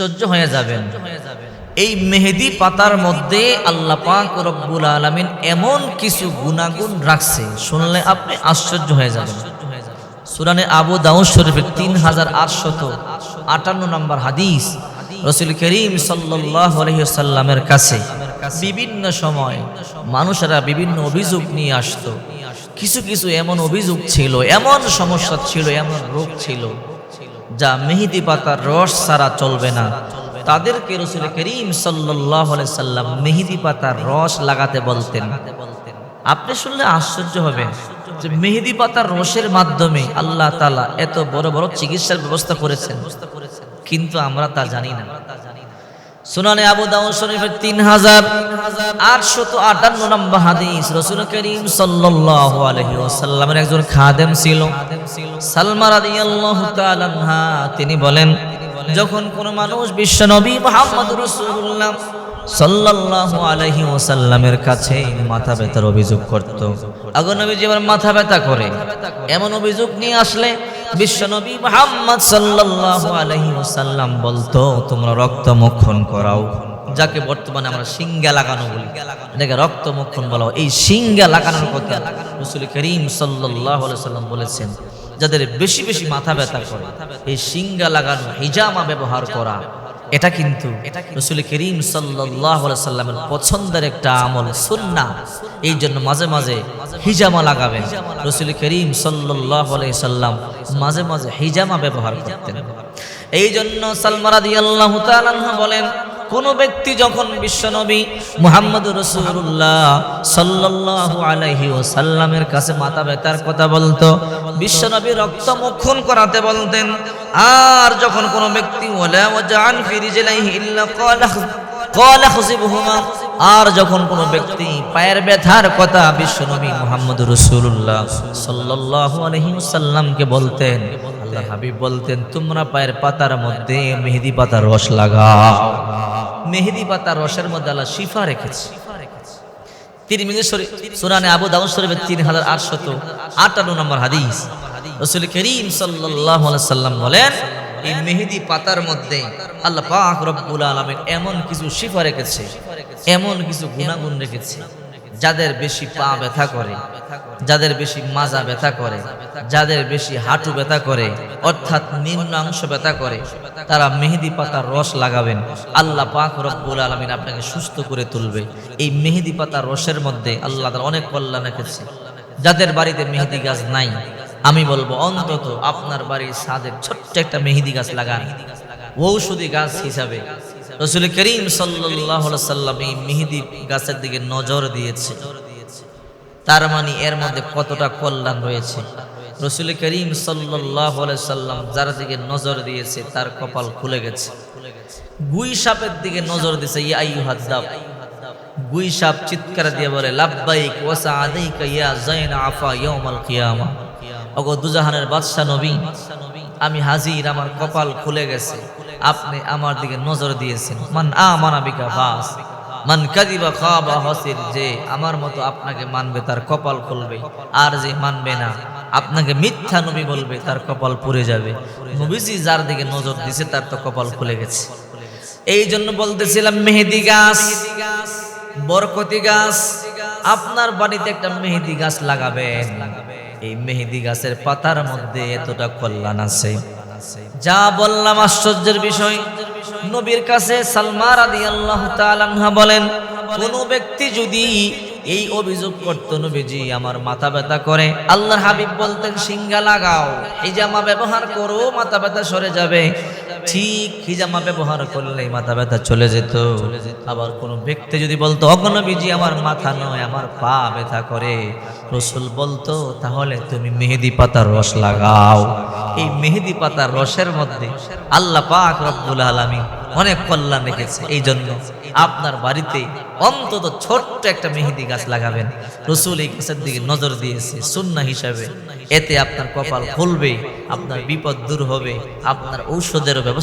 আশ্চর্য হয়ে যাবেন। এই মেহেদি পাতার মধ্যে আল্লাহ পাক রব্বুল আলামিন এমন কিছু গুণাগুণ রাখছে, শুনলে আপনি আশ্চর্য হয়ে যাবেন। সুরানে আবু দাউদ শরীফের তিন হাজার আটশত আটান্ন নম্বর হাদিস রসুল করিম আলহিসাল্লামের কাছে বিভিন্ন সময় মানুষেরা বিভিন্ন অভিযোগ নিয়ে আসতো। কিছু কিছু এমন অভিযোগ ছিল, এমন সমস্যা ছিল, এমন রোগ ছিল। যা মেহেদি পাতার রস ছাড়া চলবে না। তাদেরকে রসুল করিম সাল্লাহ সাল্লাম মেহেদি পাতার রস লাগাতে বলতেন। আপনি শুনলে আশ্চর্য হবেন যে মেহেদি পাতার রসের মাধ্যমে আল্লাহ তালা এত বড় বড় চিকিৎসার ব্যবস্থা করেছেন। কিন্তু আমরা তা জানি না। সুনানে আবু দাউদ শরীফের তিন হাজার আটশত আটান্ন নম্বর হাদিস রসুল করিম সাল্লাল্লাহু আলাইহি ওয়াসাল্লামের একজন খাদেম ছিল। সালমা রাদিয়াল্লাহু তাআলা আনহা, তিনি বলেন, যখন কোন মানুষ বিশ্ব নবী মুহাম্মদ রাসূলুল্লাহ সাল্লাল্লাহু আলাইহি ওয়াসাল্লামের কাছে মাথা ব্যথার অভিযোগ করত, আগে নবীজি আমার মাথা ব্যথা করে, এমন অভিযোগ নিয়ে আসলে বিশ্বনবী মুহাম্মদ সাল্লাল্লাহু আলাইহি ওয়াসাল্লাম বলতো, তোমরা রক্ত মোক্ষণ করাও, যাকে বর্তমানে আমরা সিঙ্গা লাগানো বলি। এটাকে রক্ত মোক্ষণ বলা এই সিঙ্গা লাগানোর কথা রসুল করিম আলাইহি সাল্লাম বলেছেন। যাদের বেশি বেশি মাথা ব্যথা করে। এই সিঙ্গা লাগানো হিজামা ব্যবহার করা, এটা কিন্তু রসুল করিম সাল্লাহ সাল্লামের পছন্দের একটা আমল সুন্না এই জন্য মাঝে মাঝে হিজামা লাগাবেন। রসুল করিম সাল্লাহ সাল্লাম মাঝে মাঝে হিজামা ব্যবহার করতেন। এই জন্য সালমারাদি আল্লাহ বলেন কোন ব্যক্তি যখন বিশ্বনবী মুহাম্মদ রসুল্লাহ সাল্লাল্লাহু আলাইহি ও সাল্লামের কাছে মাথা ব্যথার কথা বলতো বিশ্বনবী রক্ত মোক্ষণ করাতে বলতেন। আর যখন কোন ব্যক্তি ক্বালা খুসিবহুমা। আর যখন কোন ব্যক্তি পায়ের ব্যথার কথা বিশ্বনবী মোহাম্মদ রসুল্লাহ সাল্লাল্লাহু আলাইহি ওয়াসাল্লামকে বলতেন আল্লাহ হাবিব বলতেন, তোমরা পায়ের পাতার মধ্যে মেহেদি পাতার রস লাগাও। মেহেদি পাতা রসের মধ্যে আল্লাহ শিফা রেখেছে। তিরমিজি শরীফ সুরানে আবু দাউদ শরীফের তিন হাজার আটশত আটান্ন নম্বর হাদিস। রসুল করিম সাল্লাহ সাল্লাম বলেন, এই মেহেদি পাতার মধ্যে আল্লাহ পাক রব্বুল আলমের এমন কিছু শিফা রেখেছে, এমন কিছু গুণাগুণ রেখেছে। যাদের বেশি পা ব্যথা করে, যাদের বেশি মাজা ব্যথা করে, যাদের বেশি হাঁটু ব্যথা করে, অর্থাৎ নিম্নাংশ ব্যথা করে, তারা মেহেদি পাতার রস লাগাবেন। আল্লাহ পাক রব্বুল আলমিন আপনাকে সুস্থ করে তুলবে। এই মেহেদি পাতার রসের মধ্যে আল্লাহ তাআলা অনেক কল্যাণ রেখেছে। যাদের বাড়িতে মেহেদি গাছ নাই, আমি বলব অন্তত আপনার বাড়ির সাদের ছোট্ট একটা মেহেদি গাছ লাগান। ঔষধি গাছ হিসাবে। রসুল করিম সাল্লাহ সাল্লাম এই মেহেদি গাছের দিকে নজর দিয়েছে। তার মানে এর মধ্যে কতটা কল্যাণ রয়েছে। রসুল করিম সাল্লাম যার দিকে নজর দিয়েছে, তার কপাল খুলে গেছে। গুই সাপের দিকে নজর দিয়েছে, ইয়া আইয়ুহাদ্দাব গুই সাপ চিৎকার দিয়ে বলে, লাব্বাইক ওয়াসা আফা ওগো দুজাহানের বাদশা নবী, আমি হাজির, আমার কপাল খুলে গেছে। আপনি আমার দিকে নজর দিয়েছেন। মান আমানা বিকা বাস মান কাদিবা খাবা হসির, যে আমার মতো আপনাকে মানবে তার কপাল খুলবে, আর যে মানবে না, আপনাকে মিথ্যা নবী বলবে তার কপাল পুড়ে যাবে। নবীজি যার দিকে নজর দিছে তার তো কপাল খুলে গেছে। এই জন্য বলতেছিলাম, মেহেদি গাছ, বরকতি গাছ, আপনার বাড়িতে একটা মেহেদি গাছ লাগাবেন। এই মেহেদি গাছের পাতার মধ্যে এতটা কল্যাণ আছে। যা বললাম আশ্চর্যের বিষয়। নবীর কাছে সালমা রাদি আল্লাহ বলেন, কোন ব্যক্তি যদি এই অভিযোগ করতো নবীজি, আমার মাথা ব্যথা করে আল্লাহ হাবিব বলতেন সিঙ্গা লাগাও এই জামা ব্যবহার করো, মাথা ব্যথা সরে যাবে। ঠিক হিজামা ব্যবহার করলে মাথা ব্যথা চলে যেত। আবার কোন ব্যক্তি যদি বলতো অগনবীজি আমার মাথা নয়, আমার পা ব্যথা করে। রসুল বলতো, তাহলে তুমি মেহেদি পাতার রস লাগাও। এই মেহেদি পাতার রসের মধ্যে আল্লাহ পাক রব্বুল আলামিন অনেক কল্যাণ রেখেছে এই জন্য আপনার বাড়িতে অন্তত ছোট্ট একটা মেহেদি গাছ লাগাবেন। রসুল এই গাছের দিকে নজর দিয়েছে সুন্না হিসাবে। এতে আপনার কপাল খুলবে, আপনার বিপদ দূর হবে, আপনার ঔষধেরও ব্যবস্থা